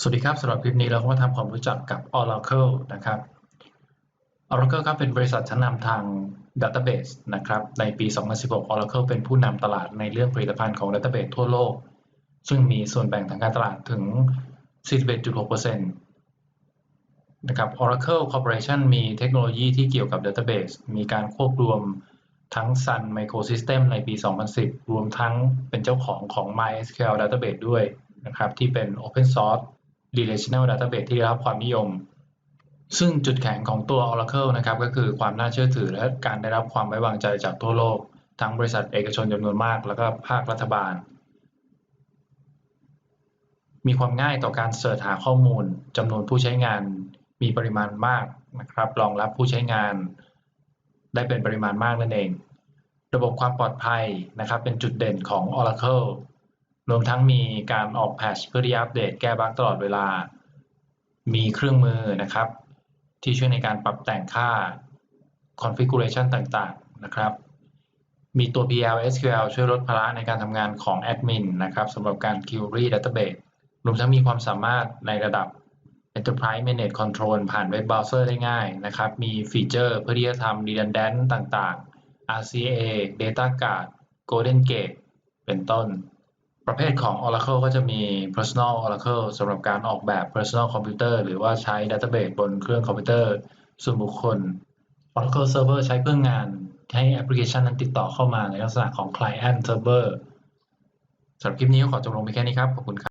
สวัสดีครับสำหรับคลิปนี้เราก็มาทำความรู้จักกับ Oracle นะครับ Oracle ครับเป็นบริษัทชั้นนำทาง Database นะครับ ในปี 2016 Oracle เป็นผู้นำตลาดในเรื่องผลิตภัณฑ์ของ Database ทั่วโลก ซึ่งมีส่วนแบ่งทางการตลาดถึง 41.6%นะครับ Oracle Corporation มีเทคโนโลยีที่เกี่ยวกับ Database มีการควบรวมทั้ง Sun Microsystem ในปี 2010 รวมทั้งเป็นเจ้าของของ MySQL Database ด้วยนะครับที่เป็น Open Source Relational Database ที่ได้รับความนิยม ซึ่งจุดแข็งของตัว Oracle นะครับก็คือความน่าเชื่อถือและการได้รับความไว้วางใจจากทั่วโลก ทั้งบริษัทเอกชนจำนวนมาก แล้วก็ภาครัฐบาล มีความง่ายต่อการเสิร์ชหาข้อมูลจำนวนผู้ใช้งานมีปริมาณมากนะครับรองรับผู้ใช้งาน ได้เป็นปริมาณมากนั่นเอง ระบบความปลอดภัยนะครับเป็นจุดเด่นของ Oracle รวมทั้งมีการออกแพชเพื่อที่อัปเดตแก้บั๊กตลอดเวลา มีเครื่องมือนะครับ ที่ช่วยในการปรับแต่งค่า configuration ต่างๆนะครับ มีตัว PL SQL ช่วยลดภาระในการทำงานของแอดมินนะครับสำหรับการ query database รวมทั้งมีความสามารถในระดับ Enterprise Manage Control ผ่านเว็บเบราว์เซอร์ได้ง่ายนะครับ มีฟีเจอร์เพื่อที่จะทำ redundant ต่างๆ RCA Data Guard Golden Gate เป็นต้น ประเภทของ Oracle ก็จะมี Personal Oracle สำหรับการออกแบบ Personal Computer หรือว่าใช้ Database บนเครื่องคอมพิวเตอร์ส่วนบุคคล Oracle Server ใช้เพื่องานให้แอปพลิเคชันนั้นติดต่อเข้ามาในลักษณะของ Client Server สำหรับคลิปนี้ก็ขอจบลงไปแค่นี้ครับ ขอบคุณครับ